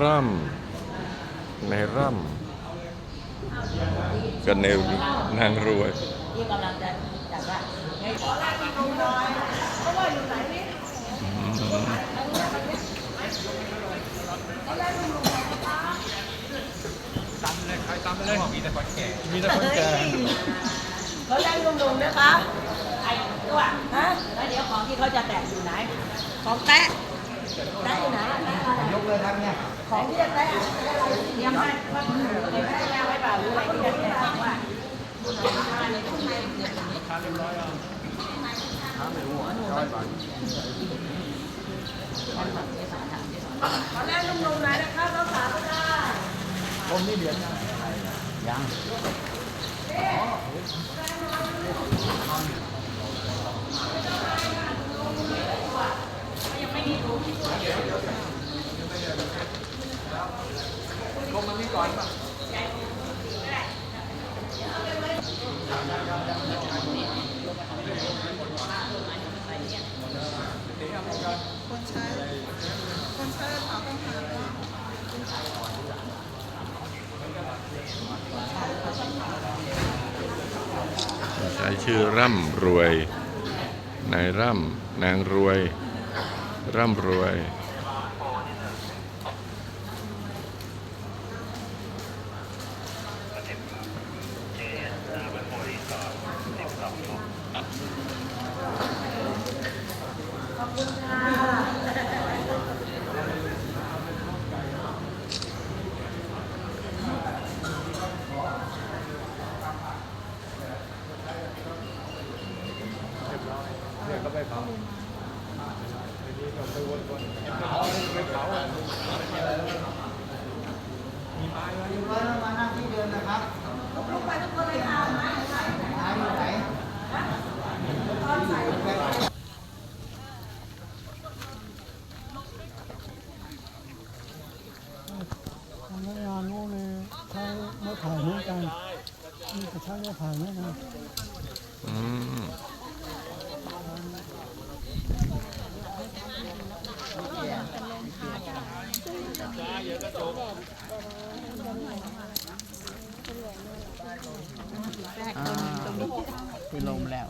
ร่ำในร่ำกันในนางรวยที่กำลังจะจัดว่าเฮ้ยตำเลยใครตำไปเลยมีแต่คนแก่มีแต่คนแก่เขาเล่นลุงๆนะคะไอ้ตัวฮะแล้วเดี๋ยวของที่เขาจะแตะอยู่ไหนของแตะแตะอยู่ไหนแตะอะไรยกเลยครับเนี่ย ของที่จะแตะเตรียมให้ว่าคุณอยู่ในแม่แม่ไว้เปล่าหรืออะไรที่จะแตะว่าขอแรกลุงๆหน่อยนะคะสาวๆก็ได้ผมนี่เหรียญ ยังใช้ชื่อร่ำรวย นายร่ำนางรวย ร่ำรวยก็ไปเผาทีนี้ก็ไปวนวนเผาไปเผามีไม้ไว้ อยู่บ้านมานั่งที่เดิมนะครับ ลุกไปทุกคนเลยค่ะไม้ไหน หาอยู่ไหน ทำงานโง่เลยใช้ไม้ไผ่เหมือนกันนี่ก็ใช้ไม้ผ่เหมือนกันอืมที่ลมแล้ว